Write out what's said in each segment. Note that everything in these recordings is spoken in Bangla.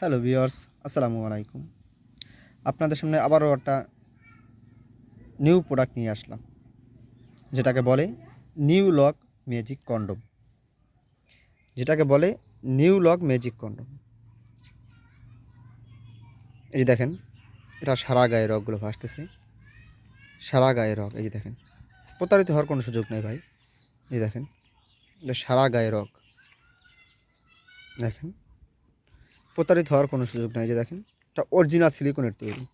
হ্যালো ভিওর্স আসসালামু আলাইকুম। আপনাদের সামনে আবারও একটা নিউ প্রোডাক্ট নিয়ে আসলাম, যেটাকে বলে নিউ লক ম্যাজিক কন্ডম। যেটাকে বলে নিউ লক ম্যাজিক কন্ডম। এই যে দেখেন, এটা সারা গায়ে রগগুলো ভাসতেছে। সারা গায়ে রগ, এই যে দেখেন। প্রতারিত হওয়ার কোনো সুযোগ নেই ভাই। এই দেখেন, এটা সারা গায়ে রগ। দেখেন। প্রতারিত হওয়ার কোনো সুযোগ নাই যে দেখেন। এটা অরিজিনাল সিলিকনের তৈরি।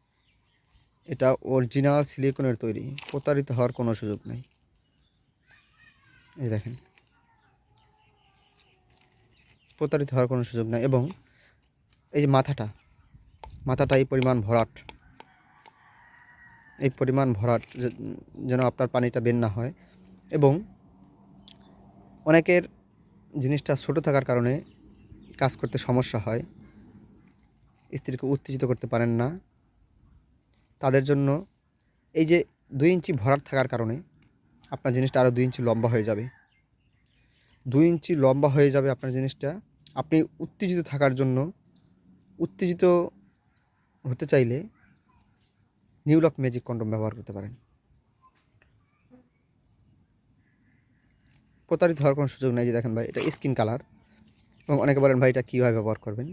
এটা অরিজিনাল সিলিকনের তৈরি। প্রতারিত হওয়ার কোনো সুযোগ নাই। এই দেখেন। প্রতারিত হওয়ার কোনো সুযোগ নাই এবং এই যে মাথাটা মাথাটা এই পরিমাণ ভরাট। এই পরিমাণ ভরাট যেন আপনার পানিটা বের না হয় এবং অনেকের জিনিসটা ছোটো থাকার কারণে কাজ করতে সমস্যা হয়। স্ত্রীকে উত্তেজিত করতে পারেন না। তাদের জন্য এই যে দুই ইঞ্চি ভরাট থাকার কারণে আপনার জিনিসটা আরও দুই ইঞ্চি লম্বা হয়ে যাবে। দুই ইঞ্চি লম্বা হয়ে যাবে আপনার জিনিসটা। আপনি উত্তেজিত থাকার জন্য উত্তেজিত হতে চাইলে নিউলক ম্যাজিক কন্ডম ব্যবহার করতে পারেন। প্রতারিত হওয়ার কোনো সুযোগ নেই যে দেখেন ভাই, এটা স্কিন কালার এবং অনেকে বলেন ভাই, এটা কীভাবে ব্যবহার করবেন?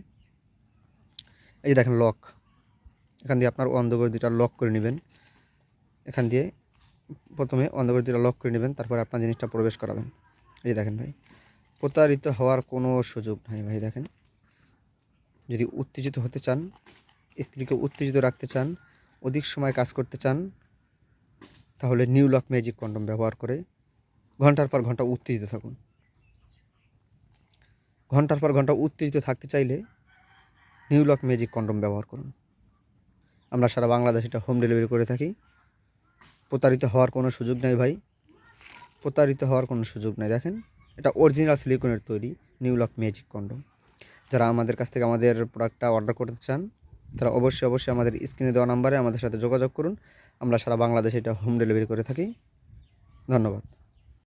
এই দেখেন লক এখান দিয়ে আপনার অন্ধকার দুটা লক করে নেবেন। এখান দিয়ে প্রথমে অন্ধকার দুটা লক করে নেবেন, তারপরে আপনার জিনিসটা প্রবেশ করাবেন। এই দেখেন ভাই, প্রতারিত হওয়ার কোনো সুযোগ নাই ভাই, দেখেন। যদি উত্তেজিত হতে চান, স্ত্রীকে উত্তেজিত রাখতে চান, অধিক সময় কাজ করতে চান, তাহলে নিউ লক ম্যাজিক কন্ডম ব্যবহার করে ঘণ্টার পর ঘণ্টা উত্তেজিত থাকুন। ঘণ্টার পর ঘণ্টা উত্তেজিত থাকতে চাইলে নিউলক ম্যাজিক কন্ডম ব্যবহার করুন। আমরা সারা বাংলাদেশ এটা হোম ডেলিভারি করে থাকি। প্রতারিত হওয়ার কোনো সুযোগ নেই ভাই। প্রতারিত হওয়ার কোনো সুযোগ নেই। দেখেন, এটা অরিজিনাল সিলিকনের তৈরি নিউলক ম্যাজিক কন্ডম যারা আমাদের কাছ থেকে আমাদের প্রোডাক্টটা অর্ডার করতে চান, তারা অবশ্যই অবশ্যই আমাদের স্ক্রিনে দেওয়া নাম্বারে আমাদের সাথে যোগাযোগ করুন। আমরা সারা বাংলাদেশে এটা হোম ডেলিভারি করে থাকি। ধন্যবাদ।